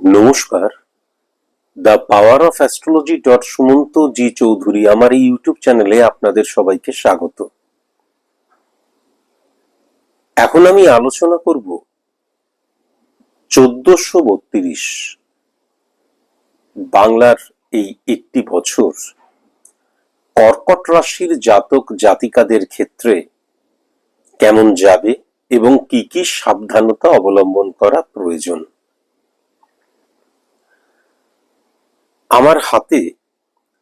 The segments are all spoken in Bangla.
নমস্কার। The power of astrology dot Sumanta ji Chowdhury আমার এই ইউটিউব চ্যানেলে আপনাদের সবাইকে স্বাগত। এখন আমি আলোচনা করব চোদ্দশো বত্রিশ, বাংলার এই একটি বছর। কর্কট রাশির জাতক জাতিকাদের ক্ষেত্রে কেমন যাবে এবং কি কি সাবধানতা অবলম্বন করা প্রয়োজন? আমার হাতে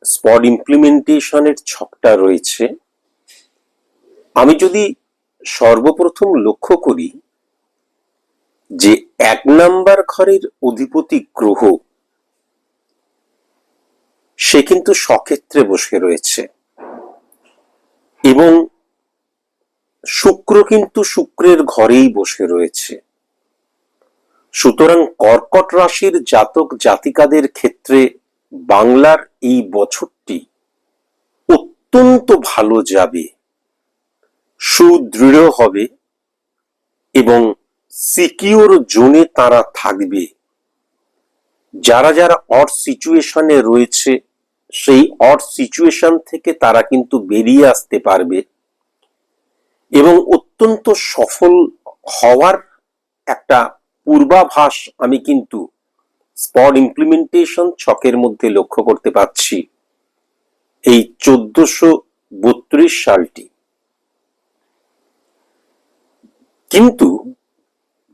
স্পট ইমপ্লিমেন্টেশনের ছকটা রয়েছে। আমি যদি সর্বপ্রথম লক্ষ্য করি যে এক নাম্বার ঘরের অধিপতি গ্রহ, সে কিন্তু সক্ষেত্রে বসে রয়েছে এবং শুক্র কিন্তু শুক্রের ঘরেই বসে রয়েছে। সুতরাং কর্কট রাশির জাতক জাতিকাদের ক্ষেত্রে বাংলার এই বছরটি অত্যন্ত ভালো যাবে, সুদৃঢ় হবে এবং সিকিউর জোনে তারা থাকবে। যারা যারা অড সিচুয়েশনে রয়েছে, সেই অড সিচুয়েশন থেকে তারা কিন্তু বেরিয়ে আসতে পারবে এবং অত্যন্ত সফল হওয়ার একটা পূর্বাভাস আমি কিন্তু স্পট ইমপ্লিমেন্টেশন ছকের মধ্যে লক্ষ্য করতে পারছি। এই চোদ্দশো বত্রিশ সালটি। কিন্তু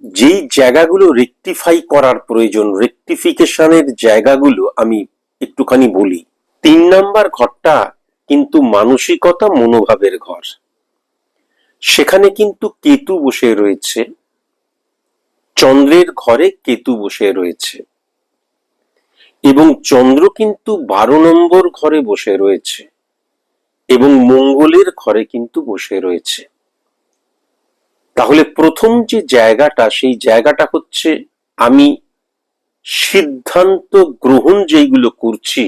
যেই জায়গাগুলো রেকটিফাই করার প্রয়োজন রেকটিফিকেশনের জায়গাগুলো আমি একটুখানি বলি। তিন নাম্বার ঘরটা কিন্তু মানসিকতা মনোভাবের ঘর। সেখানে কিন্তু কেতু বসে রয়েছে। চন্দ্রের ঘরে কেতু বসে রয়েছে। এবং চন্দ্র কিন্তু বারো নম্বর ঘরে বসে রয়েছে এবং মঙ্গলের ঘরে কিন্তু বসে রয়েছে। তাহলে প্রথম যে জায়গাটা, সেই জায়গাটা হচ্ছে আমি সিদ্ধান্ত গ্রহণ যেগুলো করছি,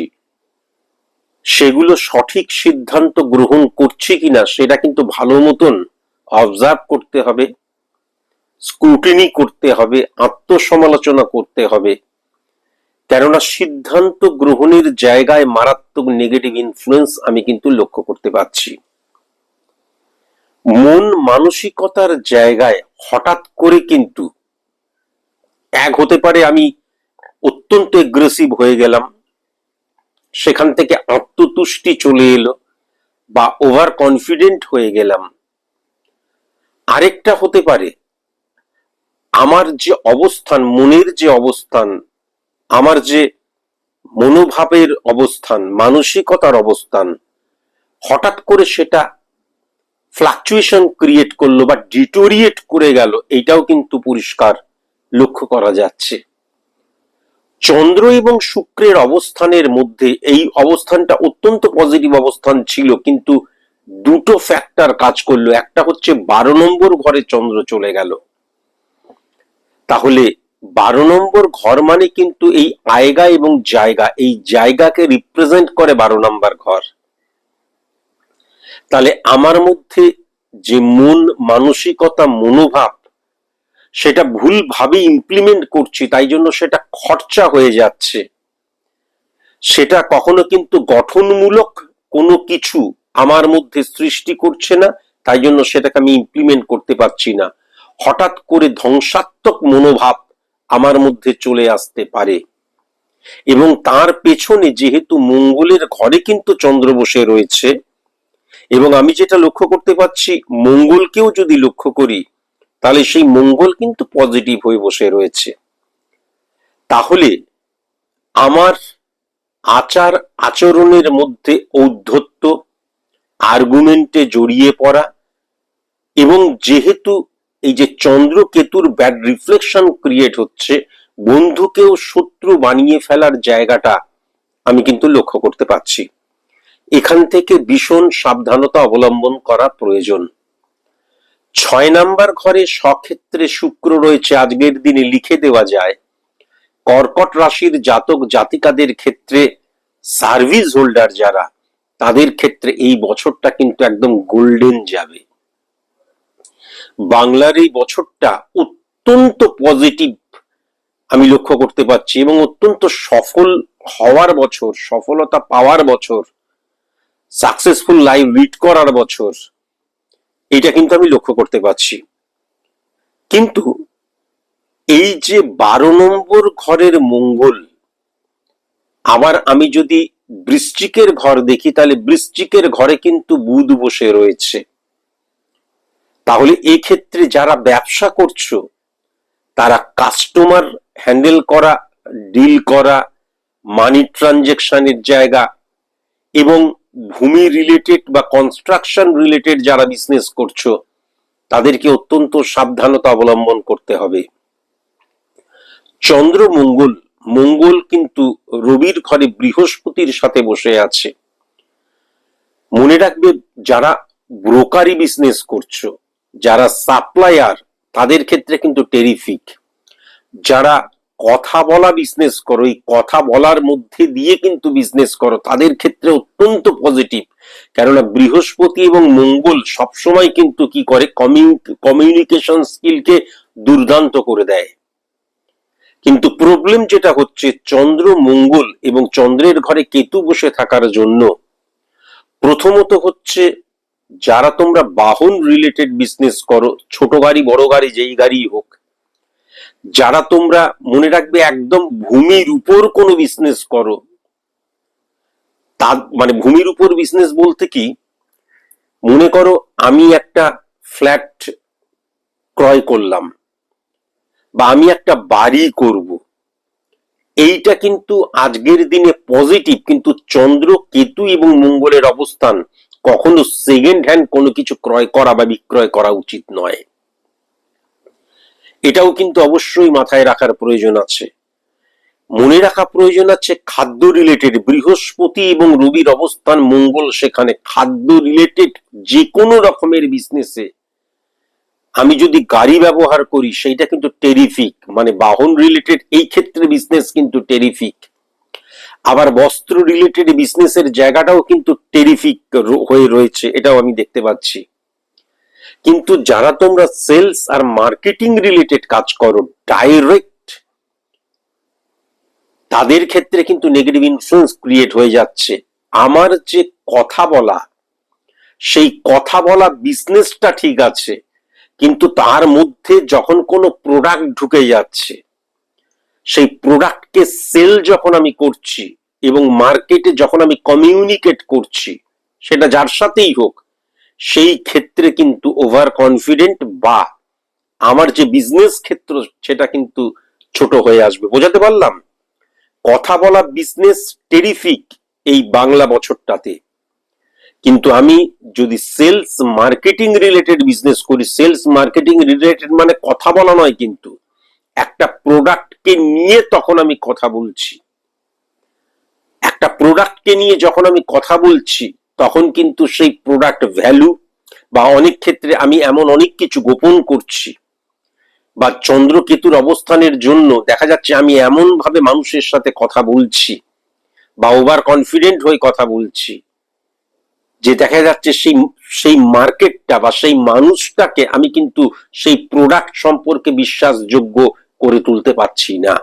সেগুলো সঠিক সিদ্ধান্ত গ্রহণ করছি কিনা সেটা কিন্তু ভালো মতন অবজার্ভ করতে হবে স্ক্রুটিনি করতে হবে, আত্মসমালোচনা করতে হবে। কেননা সিদ্ধান্ত গ্রহণের জায়গায় মারাত্মক নেগেটিভ ইনফ্লুয়েন্স আমি কিন্তু লক্ষ্য করতে পারছি। মন মানসিকতার জায়গায় হঠাৎ করে কিন্তু এক হতে পারে আমি অত্যন্ত এগ্রেসিভ হয়ে গেলাম, সেখান থেকে আত্মতুষ্টি চলে এলো বা ওভার কনফিডেন্ট হয়ে গেলাম। আরেকটা হতে পারে আমার যে অবস্থান, মনের যে অবস্থান আমার যে মনোভাবের অবস্থান, মানসিকতার অবস্থান, হঠাৎ করে সেটা ফ্লাকচুয়েশন ক্রিয়েট করল বা ডিটোরিয়েট করে গেল এটাও কিন্তু পরিষ্কার লক্ষ্য করা যাচ্ছে। চন্দ্র এবং শুক্রের অবস্থানের মধ্যে এই অবস্থানটা অত্যন্ত পজিটিভ অবস্থান ছিল, কিন্তু দুটো ফ্যাক্টর কাজ করল। একটা হচ্ছে বারো নম্বর ঘরে চন্দ্র চলে গেল। তাহলে বারো নম্বর ঘর মানে কিন্তু এই আয়গা এবং জায়গা। এই জায়গাকে রিপ্রেজেন্ট করে বারো নম্বর ঘর। তাহলে আমার মধ্যে যে মন মানসিকতা, মনোভাব, সেটা ভুলভাবে ইমপ্লিমেন্ট করছি, তাই জন্য সেটা খরচা হয়ে যাচ্ছে। সেটা কখনো কিন্তু গঠনমূলক কোনো কিছু আমার মধ্যে সৃষ্টি করছে না, তাই জন্য সেটাকে আমি ইমপ্লিমেন্ট করতে পারছি না। হঠাৎ করে ধ্বংসাত্মক মনোভাব আমার মধ্যে চলে আসতে পারে। এবং তার পেছনে যেহেতু মঙ্গলের ঘরে কিন্তু চন্দ্র বসে রয়েছে, এবং আমি যেটা লক্ষ্য করতে পারছি, মঙ্গলকেও যদি লক্ষ্য করি, তাহলে সেই মঙ্গল কিন্তু পজিটিভ হয়ে বসে রয়েছে। তাহলে আমার আচার আচরণের মধ্যে ঔদ্ধত্য আর্গুমেন্টে জড়িয়ে পড়া, এবং যেহেতু এই যে চন্দ্র কেতুর ব্যাড রিফ্লেকশন ক্রিয়েট হচ্ছে, বন্ধুকেও শত্রু বানিয়ে ফেলার জায়গাটা আমি কিন্তু লক্ষ্য করতে পারছি এখান থেকে ভীষণ সাবধানতা অবলম্বন করা প্রয়োজন। ছয় নাম্বার ঘরে সক্ষেত্রে শুক্র রয়েছে, আজকের দিনে লিখে দেওয়া যায়, কর্কট রাশির জাতক জাতিকাদের ক্ষেত্রে সার্ভিস হোল্ডার যারা, তাদের ক্ষেত্রে এই বছরটা কিন্তু একদম গোল্ডেন যাবে। বাংলার এই বছরটা অত্যন্ত পজিটিভ আমি লক্ষ্য করতে পারছি এবং অত্যন্ত সফল হওয়ার বছর, সফলতা পাওয়ার বছর সাকসেসফুল লাইফ লিড করার বছর, এটা কিন্তু আমি লক্ষ্য করতে পারছি। কিন্তু এই যে বারো নম্বর ঘরের মঙ্গল, আবার আমি যদি বৃশ্চিকের ঘর দেখি, তাহলে বৃশ্চিকের ঘরে কিন্তু বুধ বসে রয়েছে। তাহলে এক্ষেত্রে যারা ব্যবসা করছ, তারা কাস্টমার হ্যান্ডেল করা ডিল করা মানি ট্রানজেকশনের জায়গা এবং ভূমি রিলেটেড বা কনস্ট্রাকশন রিলেটেড যারা বিজনেস করছ, তাদেরকে অত্যন্ত সাবধানতা অবলম্বন করতে হবে। চন্দ্র মঙ্গল মঙ্গল কিন্তু রবির ঘরে বৃহস্পতির সাথে বসে আছে। মনে রাখবে যারা ব্রোকারি বিজনেস করছ যারা সাপ্লায়ার তাদের ক্ষেত্রে কিন্তু টেরিফিক যারা কথা বলা বিজনেস করো এই কথা বলার মধ্যে দিয়ে কিন্তু বিজনেস করো, তাদের ক্ষেত্রে অত্যন্ত পজিটিভ কেননা বৃহস্পতি এবং মঙ্গল সবসময় কিন্তু কি করে? কমিউনিকেশন স্কিলকে দুর্দান্ত করে দেয়। কিন্তু প্রবলেম যেটা হচ্ছে, চন্দ্র মঙ্গল এবং চন্দ্রের ঘরে কেতু বসে থাকার জন্য প্রথমত হচ্ছে যারা তোমরা বাহন রিলেটেড বিজনেস করো, ছোট গাড়ি, বড় গাড়ি, যেই গাড়ি হোক, যারা তোমরা মনে রাখবে একদম ভূমির উপর কোনো বিজনেস করো তা মানে ভূমির উপর বিজনেস বলতে কি, মনে করো আমি একটা ফ্ল্যাট ক্রয় করলাম, বা আমি একটা বাড়ি করব, এইটা কিন্তু আজকের দিনে পজিটিভ কিন্তু চন্দ্র, কেতু এবং মঙ্গলের অবস্থান কখনো সেকেন্ড হ্যান্ড কোনো কিছু ক্রয় করা বা বিক্রয় করা উচিত নয়। এটাও কিন্তু অবশ্যই মাথায় রাখার প্রয়োজন আছে। মনে রাখা প্রয়োজন আছে খাদ্য রিলেটেড বৃহস্পতি এবং রবির অবস্থান, মঙ্গল সেখানে। খাদ্য রিলেটেড যে কোনো রকমের বিজনেসে আমি যদি গাড়ি ব্যবহার করি, সেইটা কিন্তু টেরিফিক মানে বাহন রিলেটেড এই ক্ষেত্রে বিজনেস কিন্তু টেরিফিক আবার বস্ত্র রিলেটেড বিজনেসের জায়গাটাও কিন্তু টেরিফিক হয়ে রয়েছে, এটাও আমি দেখতে পাচ্ছি। কিন্তু যারা তোমরা সেলস আর মার্কেটিং রিলেটেড কাজ করো ডাইরেক্ট তাদের ক্ষেত্রে কিন্তু নেগেটিভ ইনফ্লুয়েন্স ক্রিয়েট হয়ে যাচ্ছে। আমার যে কথা বলা, সেই কথা বলা বিজনেসটা ঠিক আছে, কিন্তু তার মধ্যে যখন কোনো প্রোডাক্ট ঢুকে যাচ্ছে সেই প্রোডাক্টকে সেল যখন আমি করছি এবং মার্কেটে যখন আমি কমিউনিকেট করছি, সেটা যার সাথেই হোক, সেই ক্ষেত্রে কিন্তু ওভার কনফিডেন্ট বা আমার যে বিজনেস ক্ষেত্র, সেটা কিন্তু ছোট হয়ে আসবে। বোঝাতে পারলাম? কথা বলা বিজনেস টেরিফিক এই বাংলা বছরটাতে। কিন্তু আমি যদি সেলস মার্কেটিং রিলেটেড বিজনেস করি সেলস মার্কেটিং রিলেটেড মানে কথা বলা নয় কিন্তু একটা প্রোডাক্টকে নিয়ে তখন আমি কথা বলছি। একটা প্রোডাক্টকে নিয়ে যখন আমি কথা বলছি, তখন কিন্তু সেই প্রোডাক্ট ভ্যালু বা অনেক ক্ষেত্রে আমি এমন অনেক কিছু গোপন করছি বা চন্দ্রকেতুর অবস্থানের জন্য দেখা যাচ্ছে আমি এমন ভাবে মানুষের সাথে কথা বলছি বা ওভার কনফিডেন্ট হয়ে কথা বলছি যে দেখা যাচ্ছে সেই সেই মার্কেটটা বা সেই মানুষটাকে আমি কিন্তু সেই প্রোডাক্ট সম্পর্কে বিশ্বাসযোগ্য করে তুলতে পারছি না।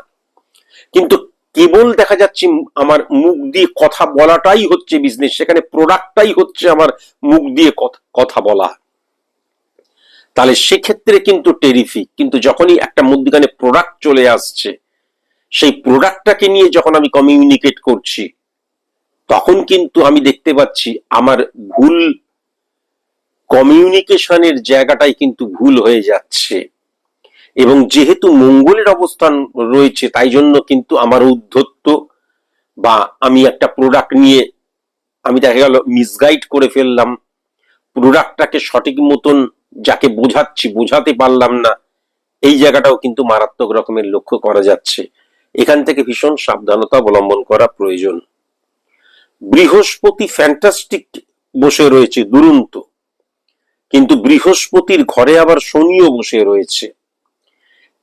কিন্তু কেবল দেখা যাচ্ছে আমার মুখ দিয়ে কথা বলাটাই হচ্ছে বিজনেস সেখানে প্রোডাক্টটাই হচ্ছে আমার মুখ দিয়ে কথা বলা। তাহলে সেক্ষেত্রে কিন্তু টেরিফিক কিন্তু যখনই একটা মধ্যখানে প্রোডাক্ট চলে আসছে, সেই প্রোডাক্টটাকে নিয়ে যখন আমি কমিউনিকেট করছি, তখন কিন্তু আমি দেখতে পাচ্ছি আমার ভুল কমিউনিকেশনের জায়গাটাই কিন্তু ভুল হয়ে যাচ্ছে। এবং যেহেতু মঙ্গলের অবস্থান রয়েছে, তাই জন্য কিন্তু আমার উদ্ধত্ত বা আমি একটা প্রোডাক্ট নিয়ে আমি দেখা গেল মিসগাইড করে ফেললাম। প্রোডাক্টটাকে সঠিক মতন যাকে বোঝাচ্ছি, বোঝাতে পারলাম না, এই জায়গাটাও কিন্তু মারাত্মক রকমের লক্ষ্য করা যাচ্ছে। এখান থেকে ভীষণ সাবধানতা অবলম্বন করা প্রয়োজন। বৃহস্পতি ফ্যান্টাস্টিক বসে রয়েছে, দুরন্ত। কিন্তু বৃহস্পতির ঘরে আবার শনিও বসে রয়েছে।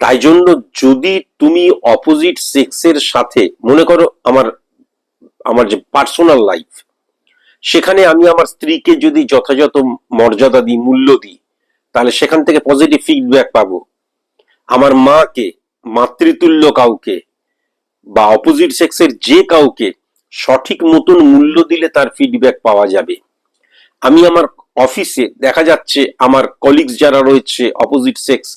তাই জন্য যদি তুমি অপোজিট সেক্সের সাথে, মনে করো আমার আমার যে পার্সোনাল লাইফ সেখানে আমি আমার স্ত্রীকে যদি যথাযথ মর্যাদা দিই, মূল্য দিই, তাহলে সেখান থেকে পজিটিভ ফিডব্যাক পাবো। আমার মাকে, মাতৃতুল্য কাউকে, বা অপোজিট সেক্সের যে কাউকে, সঠিক মতন মূল্য দিলে তার ফিডব্যাক পাওয়া যাবে। আমি আমার অফিসে দেখা যাচ্ছে আমার কলিগস যারা রয়েছে অপোজিট সেক্স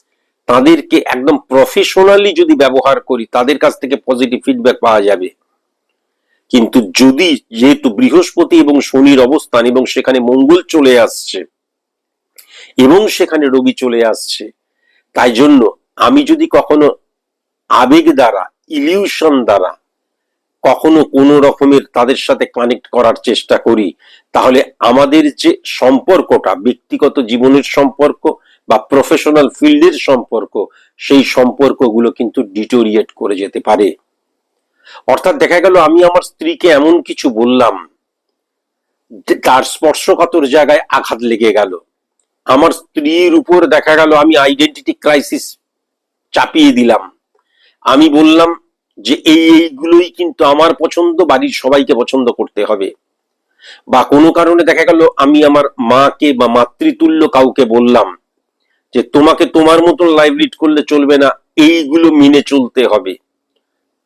তাদেরকে একদম প্রফেশনালি যদি ব্যবহার করি, তাদের কাছ থেকে পজিটিভ ফিডব্যাক পাওয়া যাবে। কিন্তু যদি যেহেতু বৃহস্পতি এবং শনির অবস্থান এবং সেখানে মঙ্গল চলে আসছে এবং সেখানে রবি চলে আসছে, তাই জন্য আমি যদি কখনো আবেগ দ্বারা ইলিউশন দ্বারা কখনো কোনো রকমের তাদের সাথে কানেক্ট করার চেষ্টা করি, তাহলে আমাদের যে সম্পর্কটা, ব্যক্তিগত জীবনের সম্পর্ক বা প্রফেশনাল ফিল্ডের সম্পর্ক, সেই সম্পর্কগুলো কিন্তু ডিটোরিয়েট করে যেতে পারে। অর্থাৎ দেখা গেল, আমি আমার স্ত্রীকে এমন কিছু বললাম তার স্পর্শকাতর জায়গায় আঘাত লেগে গেল। আমার স্ত্রীর উপর দেখা গেল, আমি আইডেন্টিটি ক্রাইসিস চাপিয়ে দিলাম। আমি বললাম যে, এই এইগুলোই কিন্তু আমার পছন্দ, বাড়ির সবাইকে পছন্দ করতে হবে। বা কোনো কারণে দেখা গেল, আমি আমার মাকে বা মাতৃতুল্য কাউকে বললাম যে তোমাকে তোমার মতন লাইভ লিড করলে চলবে না, এইগুলো মেনে চলতে হবে।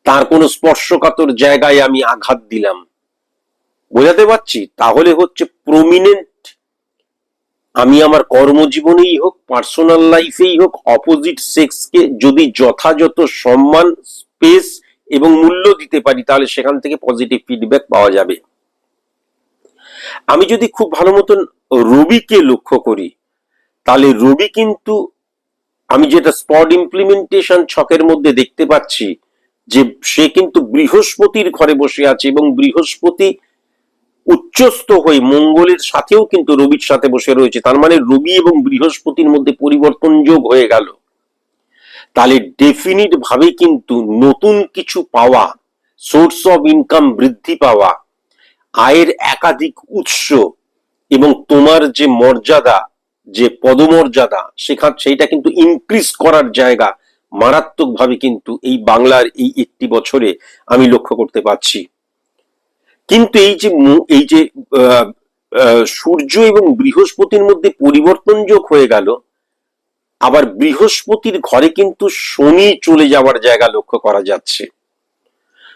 তার কোনো স্পর্শকাতর জায়গায় আমি আঘাত দিলাম। বোঝাতে পারছি? তাহলে হচ্ছে প্রমিনেন্ট আমি আমার কর্মজীবনেই হোক পার্সোনাল লাইফেই হোক অপোজিট সেক্সকে যদি যথাযথ সম্মান স্পেস এবং মূল্য দিতে পারি, তাহলে সেখান থেকে পজিটিভ ফিডব্যাক পাওয়া যাবে। আমি যদি খুব ভালো মতন রবিকে লক্ষ্য করি তাহলে রবি কিন্তু আমি যেটা স্পট ইমপ্লিমেন্টেশন ছকের মধ্যে দেখতে পাচ্ছি, যে সে কিন্তু বৃহস্পতির ঘরে বসে আছে এবং বৃহস্পতি উচ্চস্থ হয়ে মঙ্গলের সাথেও কিন্তু রবির সাথে বসে রয়েছে। তার মানে রবি এবং বৃহস্পতির মধ্যে পরিবর্তন যোগ হয়ে গেল। তাহলে ডেফিনিট ভাবে কিন্তু নতুন কিছু পাওয়া সোর্স অফ ইনকাম বৃদ্ধি পাওয়া, আয়ের একাধিক উৎস এবং তোমার যে মর্যাদা যে পদমর্যাদা, সেখান, সেইটা কিন্তু ইনক্রিজ করার জায়গা মারাত্মকভাবে কিন্তু এই বাংলার এই একটি বছরে আমি লক্ষ্য করতে পারছি। কিন্তু এই যে এই যে সূর্য এবং বৃহস্পতির মধ্যে পরিবর্তন যোগ হয়ে গেল, আবার বৃহস্পতির ঘরে কিন্তু শনি চলে যাওয়ার জায়গা লক্ষ্য করা যাচ্ছে।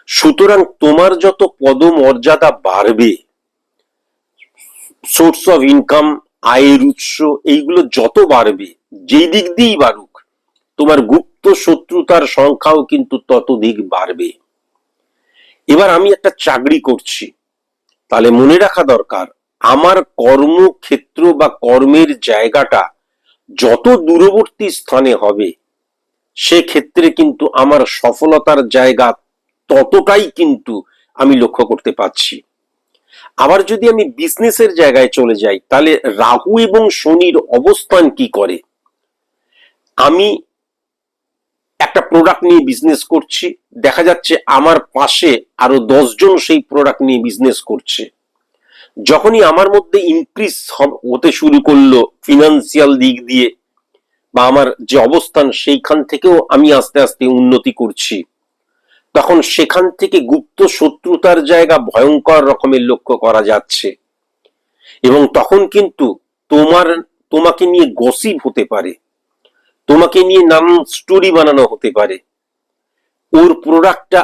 সুতরাং তোমার যত পদমর্যাদা বাড়বে সোর্স অফ ইনকাম আয়ের উৎস, এইগুলো যত বাড়বে, যেই দিক দিয়েই বাড়ুক, তোমার গুপ্ত শত্রুতার সংখ্যাও কিন্তু ততোধিক বাড়বে। এবার আমি একটা চাকরি করছি। তাহলে মনে রাখা দরকার, আমার কর্মক্ষেত্র বা কর্মের জায়গাটা যত দূরবর্তী স্থানে হবে, সেক্ষেত্রে কিন্তু আমার সফলতার জায়গা ততটাই কিন্তু আমি লক্ষ্য করতে পারছি। আবার যদি আমি বিজনেসের জায়গায় চলে যাই, তাহলে রাহু এবং শনির অবস্থান কি করে? আমি একটা প্রোডাক্ট নিয়ে বিজনেস করছি, দেখা যাচ্ছে আমার পাশে আরও দশজন সেই প্রোডাক্ট নিয়ে বিজনেস করছে। যখনই আমার মধ্যে ইনক্রিজ হতে শুরু করল ফিনান্সিয়াল দিক দিয়ে, বা আমার যে অবস্থান সেইখান থেকেও আমি আস্তে আস্তে উন্নতি করছি। তখন সেখান থেকে গুপ্ত শত্রুতার জায়গা ভয়ঙ্কর রকমের লক্ষ্য করা যাচ্ছে। এবং তখন কিন্তু তোমার, তোমাকে নিয়ে গসিপ হতে পারে। তোমাকে নিয়ে নানান স্টোরি বানানো হতে পারে। ওর প্রোডাক্টটা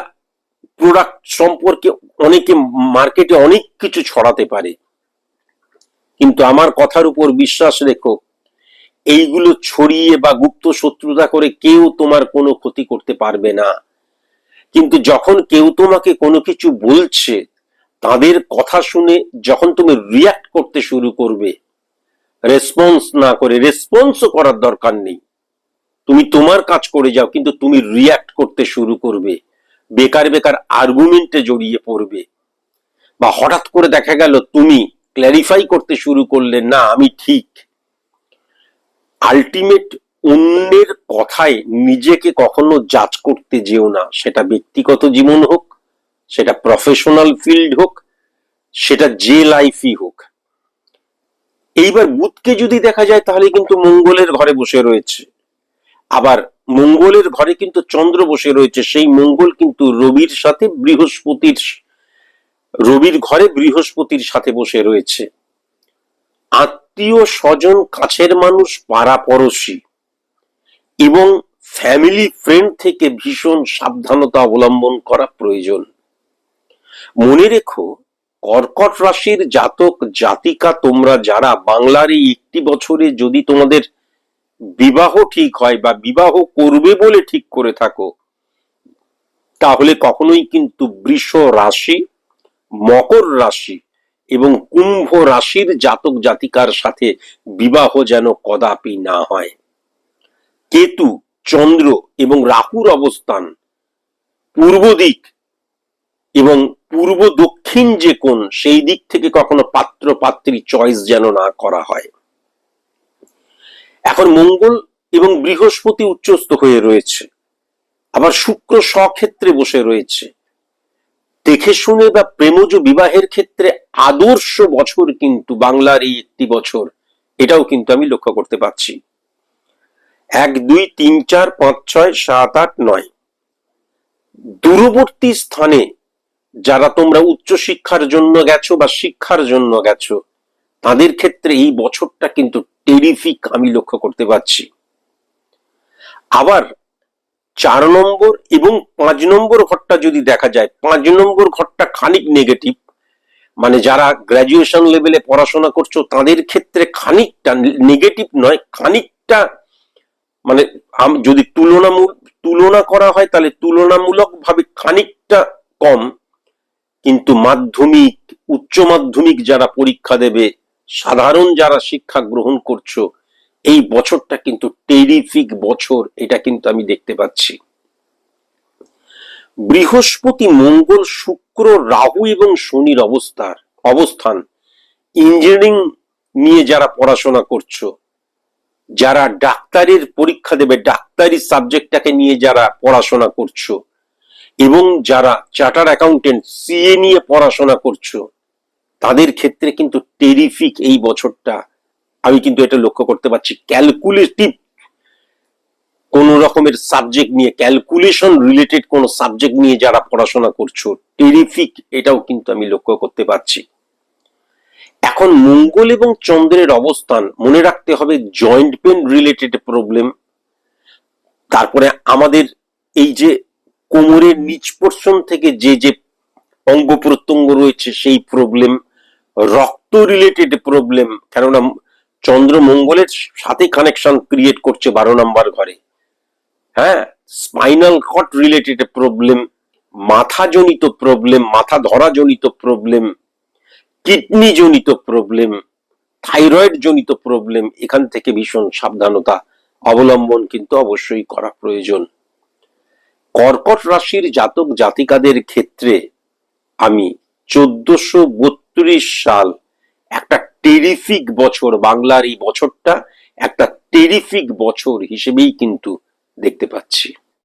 প্রোডাক্ট সম্পর্কে অনেকে মার্কেটে অনেক কিছু ছড়াতে পারে। কিন্তু আমার কথার উপর বিশ্বাস রেখো, এইগুলো ছড়িয়ে বা গুপ্ত শত্রুতা করে কেউ তোমার কোনো ক্ষতি করতে পারবে না। কিন্তু যখন কেউ তোমাকে কোনো কিছু বলছে, তাদের কথা শুনে যখন তুমি রিয়াক্ট করতে শুরু করবে রেসপন্স না করে রেসপন্সও করার দরকার নেই। তুমি তোমার কাজ করে যাও, কিন্তু তুমি রিয়াক্ট করতে শুরু করবে। বেকার বেকার আর্গুমেন্টে জড়িয়ে পড়বে। বা হঠাৎ করে দেখা গেল তুমি ক্ল্যারিফাই করতে শুরু করলে, না, আমি ঠিক। আলটিমেট অন্যের কথায় নিজেকে কখনো জাজ করতে যেও না। সেটা ব্যক্তিগত জীবন হোক, সেটা প্রফেশনাল ফিল্ড হোক, সেটা যে লাইফই হোক। এইবার বুধকে যদি দেখা যায়, তাহলে কিন্তু মঙ্গলের ঘরে বসে রয়েছে। আবার মঙ্গলের ঘরে কিন্তু চন্দ্র বসে রয়েছে। সেই মঙ্গল কিন্তু রবির সাথে বৃহস্পতির, রবির ঘরে বৃহস্পতির সাথে বসে রয়েছে। আত্মীয় স্বজন কাছের মানুষ পাড়া পড়শি এবং ফ্যামিলি ফ্রেন্ড থেকে ভীষণ সাবধানতা অবলম্বন করা প্রয়োজন। মনে রেখো, কর্কট রাশির জাতক, জাতিকা তোমরা যারা বাংলার এই একটি বছরে যদি তোমাদের বিবাহ ঠিক হয় বা বিবাহ করবে বলে ঠিক করে থাকো, তাহলে কখনোই কিন্তু বৃষ রাশি, মকর রাশি এবং কুম্ভ রাশির জাতক জাতিকার সাথে বিবাহ যেন কদাপি না হয়। কেতু, চন্দ্র এবং রাহুর অবস্থান পূর্ব দিক এবং পূর্ব দক্ষিণ যে কোন সেই দিক থেকে কখনো পাত্র পাত্রী চয়েস যেন না করা হয়। এখন মঙ্গল এবং বৃহস্পতি উচ্চস্থ হয়ে রয়েছে। আবার শুক্র স্বক্ষেত্রে বসে রয়েছে। দেখে শুনে বা প্রেমজ বিবাহের ক্ষেত্রে আদর্শ বছর কিন্তু বাংলার এই একটি বছর, এটাও কিন্তু আমি লক্ষ্য করতে পারছি। এক দুই তিন চার পাঁচ ছয় সাত আট নয়। দূরবর্তী স্থানে যারা তোমরা উচ্চ শিক্ষার জন্য গেছো বা শিক্ষার জন্য গেছো, তাদের ক্ষেত্রে এই বছরটা কিন্তু টেরিফিক আমি লক্ষ্য করতে পারছি। আবার চার নম্বর এবং পাঁচ নম্বর ঘরটা যদি দেখা যায়, পাঁচ নম্বর ঘরটা খানিক নেগেটিভ মানে যারা গ্রাজুয়েশন লেভেলে পড়াশোনা করছ, তাদের ক্ষেত্রে খানিকটা নেগেটিভ নয়, খানিকটা মানে যদি তুলনামূল, তুলনা করা হয়, তাহলে তুলনামূলক ভাবে খানিকটা কম। কিন্তু মাধ্যমিক, উচ্চ মাধ্যমিক যারা পরীক্ষা দেবে, সাধারণ যারা শিক্ষা গ্রহণ করছ, এই বছরটা কিন্তু টেরিফিক বছর, এটা কিন্তু আমি দেখতে পাচ্ছি। বৃহস্পতি, মঙ্গল, শুক্র, রাহু এবং শনির অবস্থার, অবস্থান ইঞ্জিনিয়ারিং নিয়ে যারা পড়াশোনা করছ যারা ডাক্তারের পরীক্ষা দেবে, ডাক্তারি সাবজেক্টটাকে নিয়ে যারা পড়াশোনা করছ এবং যারা চার্টার অ্যাকাউন্টেন্ট, সিএ নিয়ে পড়াশোনা করছ, তাদের ক্ষেত্রে কিন্তু টেরিফিক এই বছরটা। আমি কিন্তু এটা লক্ষ্য করতে পারছি ক্যালকুলেটিভ কোন রকমের সাবজেক্ট নিয়ে ক্যালকুলেশন রিলেটেড কোন সাবজেক্ট নিয়ে যারা পড়াশোনা করছ টেরিফিক এটাও কিন্তু আমি লক্ষ্য করতে পারছি। এখন মঙ্গল এবং চন্দ্রের অবস্থান মনে রাখতে হবে জয়েন্ট পেন রিলেটেড প্রবলেম তারপরে আমাদের এই যে কোমরের নিচ পোর্শন থেকে যে যে অঙ্গ প্রত্যঙ্গ রয়েছে সেই প্রবলেম রক্ত রিলেটেড প্রবলেম কেননা চন্দ্র মঙ্গলের সাথে কানেকশন ক্রিয়েট করছে বারো নম্বর ঘরে। হ্যাঁ স্পাইনাল কট রিলেটেড প্রবলেম মাথা জনিত প্রবলেম মাথা ধরা জনিত প্রবলেম কিডনি জনিত প্রবলেম থাইরয়েড জনিত প্রবলেম এখান থেকে ভীষণ সাবধানতা অবলম্বন কিন্তু অবশ্যই করা প্রয়োজন। কর্কট রাশির জাতক জাতিকাদের ক্ষেত্রে আমি চোদ্দশো বত্রিশ সাল একটা টেরিফিক বছর, বাংলার এই বছরটা একটা টেরিফিক বছর হিসেবেই কিন্তু দেখতে পাচ্ছি।